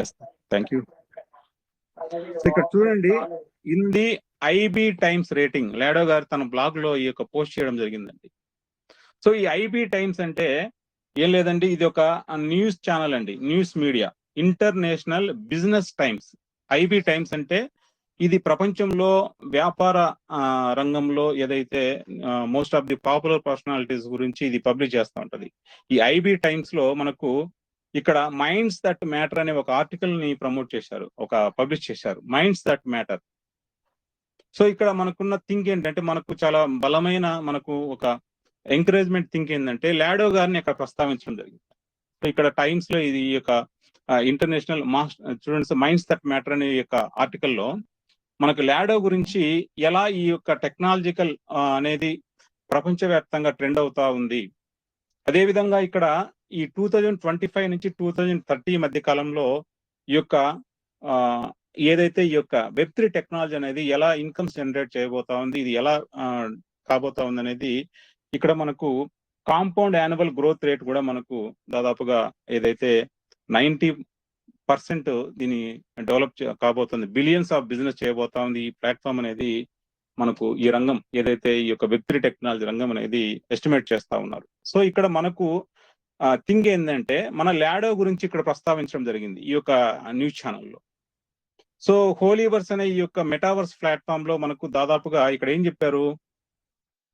Yes thank you so ఇక్కడ చూడండి in the IB Times rating Lado గారు తన బ్లాగ్లో ఈ యొక్క పోస్ట్ చేయడం జరిగిందండి. సో ఈ ఐబి టైమ్స్ అంటే ఏం లేదండి ఇది ఒక న్యూస్ ఛానల్ అండి news media international business Times. IB Times అంటే ఇది ప్రపంచంలో వ్యాపార రంగంలో ఏదైతే most of the popular personalities గురించి ఇది పబ్లిష్ చేస్తూ ఉంటది. ఈ ఐబి టైమ్స్లో మనకు ఇక్కడ మైండ్స్ దట్ మ్యాటర్ అనే ఒక ఆర్టికల్ని ప్రమోట్ చేశారు ఒక పబ్లిష్ చేశారు. మైండ్స్ దట్ మ్యాటర్ సో ఇక్కడ మనకున్న థింక్ ఏంటంటే మనకు చాలా బలమైన మనకు ఒక ఎంకరేజ్మెంట్ థింక్ ఏంటంటే లాడో గారిని ఇక్కడ ప్రస్తావించడం జరిగింది. సో ఇక్కడ టైమ్స్లో ఇది ఈ యొక్క international mass students minds that matter అనే యొక్క ఆర్టికల్లో మనకు లాడో గురించి ఎలా ఈ యొక్క టెక్నాలజికల్ అనేది ప్రపంచవ్యాప్తంగా ట్రెండ్ అవుతా ఉంది. అదే విధంగా ఇక్కడ ఈ టూ థౌజండ్ ట్వంటీ ఫైవ్ నుంచి టూ థౌజండ్ థర్టీ మధ్య కాలంలో ఈ యొక్క ఆ, ఏదైతే ఈ యొక్క వెబ్ త్రీ టెక్నాలజీ అనేది ఎలా ఇన్కమ్స్ జనరేట్ చేయబోతా ఉంది ఇది ఎలా ఆ, కాబోతా ఉంది అనేది ఇక్కడ మనకు కాంపౌండ్ యాన్యువల్ గ్రోత్ రేట్ కూడా మనకు దాదాపుగా ఏదైతే నైన్టీ పర్సెంట్ దీని డెవలప్ కాబోతుంది. బిలియన్స్ ఆఫ్ బిజినెస్ చేయబోతా ఉంది. ఈ ప్లాట్ఫామ్ అనేది మనకు ఈ రంగం ఏదైతే ఈ యొక్క వెబ్ త్రీ టెక్నాలజీ రంగం అనేది ఎస్టిమేట్ చేస్తా ఉన్నారు. సో ఇక్కడ మనకు థింగ్ ఏంటంటే మన లాడో గురించి ఇక్కడ ప్రస్తావించడం జరిగింది ఈ యొక్క న్యూస్ ఛానల్లో. సో హోలీవర్స్ అనే ఈ యొక్క మెటావర్స్ ప్లాట్ఫామ్లో మనకు దాదాపుగా ఇక్కడ ఏం చెప్పారు?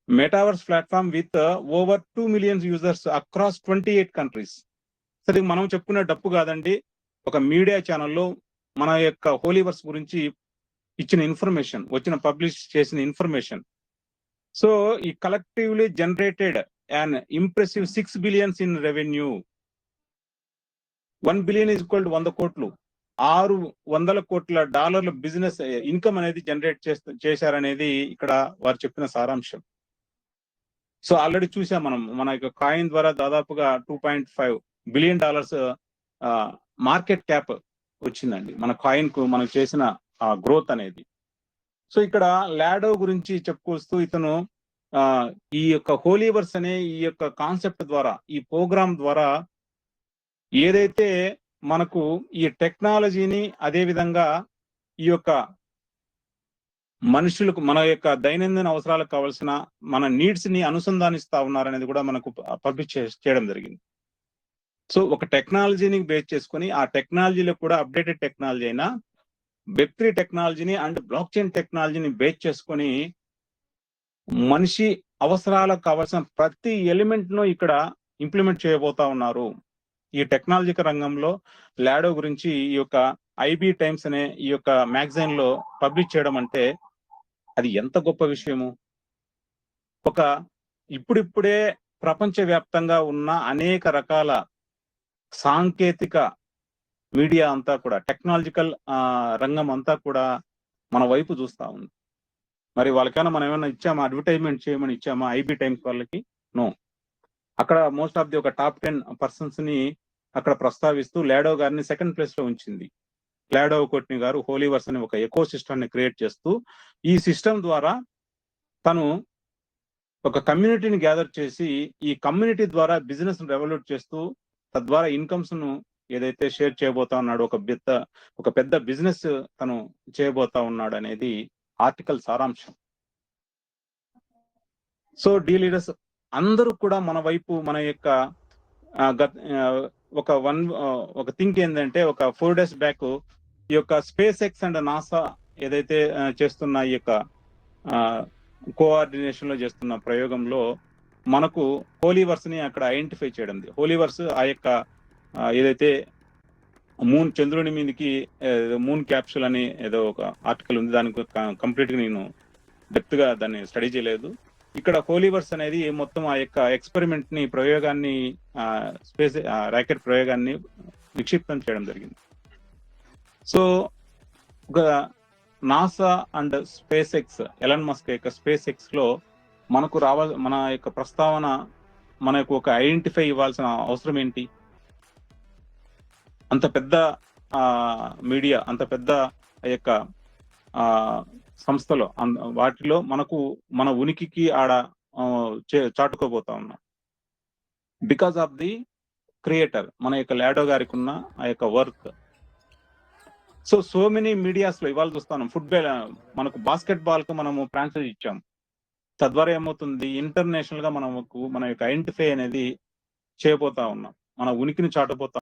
Metaverse platform with over two millions users across twenty eight countries. సరే మనం చెప్పుకునే డప్పు కాదండి. ఒక మీడియా ఛానల్లో మన యొక్క హోలీవర్స్ గురించి ఇచ్చిన ఇన్ఫర్మేషన్ వచ్చిన పబ్లిష్ చేసిన ఇన్ఫర్మేషన్. సో ఈ collectively generated an impressive six billions in revenue one billion is equal to వంద కోట్లు. ఆరు వందల కోట్ల డాలర్ల బిజినెస్ ఇన్కమ్ అనేది జనరేట్ చేస్తూ చేశారనేది ఇక్కడ వారు చెప్పిన సారాంశం. సో ఆల్రెడీ చూసాం మనం మన యొక్క కాయిన్ ద్వారా దాదాపుగా two point five billion dollars market cap వచ్చిందండి. మన కాయిన్కు మనం చేసిన గ్రోత్ అనేది. సో ఇక్కడ లాడో గురించి చెప్పుకొస్తూ ఇతను ఈ యొక్క హోలీవర్స్ అనే ఈ యొక్క కాన్సెప్ట్ ద్వారా ఈ ప్రోగ్రామ్ ద్వారా ఏదైతే మనకు ఈ టెక్నాలజీని అదే విధంగా ఈ యొక్క మనుషులకు మన యొక్క దైనందిన అవసరాలకు కావాల్సిన మన నీడ్స్ని అనుసంధానిస్తా ఉన్నారనేది కూడా మనకు పబ్లిష్ చేయడం జరిగింది. సో ఒక టెక్నాలజీని బేస్ చేసుకొని ఆ టెక్నాలజీలో కూడా అప్డేటెడ్ టెక్నాలజీ అయినా వెబ్ త్రీ టెక్నాలజీని అండ్ బ్లాక్ చైన్ టెక్నాలజీని బేస్ చేసుకొని మనిషి అవసరాలకు కావాల్సిన ప్రతి ఎలిమెంట్ను ఇక్కడ ఇంప్లిమెంట్ చేయబోతా ఉన్నారు. ఈ టెక్నాలజిక రంగంలో లాడో గురించి ఈ యొక్క ఐబీ టైమ్స్ అనే ఈ యొక్క మ్యాగజైన్లో పబ్లిష్ చేయడం అంటే అది ఎంత గొప్ప విషయము? ఒక ఇప్పుడిప్పుడే ప్రపంచవ్యాప్తంగా ఉన్న అనేక రకాల సాంకేతిక మీడియా అంతా కూడా టెక్నాలజికల్ రంగం అంతా కూడా మన వైపు చూస్తా ఉంది. మరి వాళ్ళకైనా మనం ఏమైనా ఇచ్చామా? అడ్వర్టైజ్మెంట్ చేయమని ఇచ్చామా? ఐబీ టైమ్స్ వాళ్ళకి? నో అక్కడ మోస్ట్ ఆఫ్ ది ఒక టాప్ టెన్ పర్సన్స్ని అక్కడ ప్రస్తావిస్తూ లాడో గారిని సెకండ్ ప్లేస్లో ఉంచింది. లాడో కొట్ని గారు హోలీవర్స్ అనే ఒక ఎకో సిస్టమ్ని క్రియేట్ చేస్తూ ఈ సిస్టమ్ ద్వారా తను ఒక కమ్యూనిటీని గ్యాదర్ చేసి ఈ కమ్యూనిటీ ద్వారా బిజినెస్ రెవల్యూట్ చేస్తూ తద్వారా ఇన్కమ్స్ను ఏదైతే షేర్ చేయబోతా ఉన్నాడు ఒక పెద్ద ఒక పెద్ద బిజినెస్ తను చేయబోతా ఉన్నాడు అనేది ఆర్టికల్ సారాంశం. సో డీ లీడర్స్ అందరూ కూడా మన వైపు మన యొక్క గత ఒక వన్ ఒక థింక్ ఏంటంటే ఒక ఫోర్ డేస్ బ్యాక్ ఈ యొక్క స్పేస్ ఎక్స్ అండ్ నాసా ఏదైతే చేస్తున్న ఈ యొక్క కోఆర్డినేషన్లో చేస్తున్న ప్రయోగంలో మనకు హోలీవర్స్ని అక్కడ ఐడెంటిఫై చేయడం. హోలీవర్స్ ఆ యొక్క ఏదైతే మూన్ చంద్రుని మీదకి మూన్ క్యాప్సూల్ అని ఏదో ఒక ఆర్టికల్ ఉంది. దానికి కంప్లీట్గా నేను డెప్త్గా దాన్ని స్టడీ చేయలేదు. ఇక్కడ హోలీవర్స్ అనేది మొత్తం ఆ యొక్క ఎక్స్పెరిమెంట్ని ప్రయోగాన్ని స్పేస్ రాకెట్ ప్రయోగాన్ని నిక్షిప్తం చేయడం జరిగింది. సో ఒక NASA and SpaceX Elon Musk యొక్క స్పేస్ ఎక్స్లో మనకు రావాల్ మన యొక్క ప్రస్తావన మనకు ఒక ఐడెంటిఫై ఇవ్వాల్సిన అవసరం ఏంటి? అంత పెద్ద మీడియా అంత పెద్ద ఆ యొక్క ఆ సంస్థలో అన్- వాటిలో మనకు మన ఉనికికి ఆడ చాటుకోబోతా ఉన్నాం. బికాస్ ఆఫ్ ది క్రియేటర్ మన యొక్క లాడో గారికి ఉన్న ఆ యొక్క వర్క్ సో సో మెనీ మీడియాస్లో ఇవాళ చూస్తాను ఫుట్బాల్ మనకు బాస్కెట్ బాల్కు మనము ఫ్రాంచైజ్ ఇచ్చాం. తద్వారా ఏమవుతుంది? ఇంటర్నేషనల్గా మనకు మన యొక్క ఐడెంటిఫై అనేది చేయబోతా ఉన్నాం. మన ఉనికిని చాటబోతా